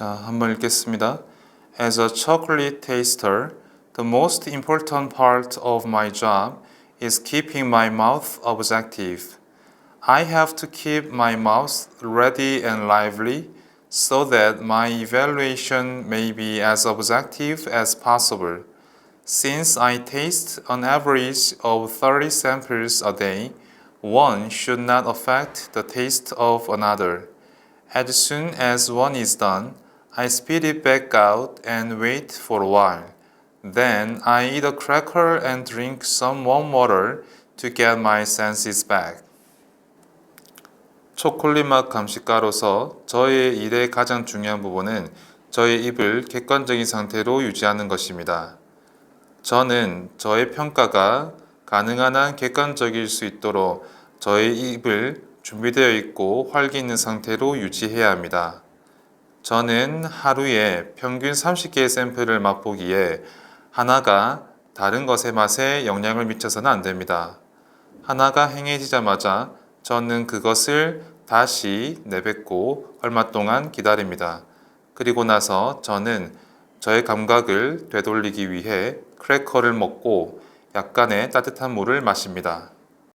자, 한번 읽겠습니다. As a chocolate taster, the most important part of my job is keeping my mouth objective. I have to keep my mouth ready and lively so that my evaluation may be as objective as possible. Since I taste an average of 30 samples a day, one should not affect the taste of another. As soon as one is done, I spit it back out and wait for a while. Then I eat a cracker and drink some warm water to get my senses back. 초콜릿 맛 감식가로서 저의 일의 가장 중요한 부분은 저의 입을 객관적인 상태로 유지하는 것입니다. 저는 저의 평가가 가능한 한 객관적일 수 있도록 저의 입을 준비되어 있고 활기 있는 상태로 유지해야 합니다. 저는 하루에 평균 30개의 샘플을 맛보기에 하나가 다른 것의 맛에 영향을 미쳐서는 안 됩니다. 하나가 행해지자마자 저는 그것을 다시 내뱉고 얼마 동안 기다립니다. 그리고 나서 저는 저의 감각을 되돌리기 위해 크래커를 먹고 약간의 따뜻한 물을 마십니다.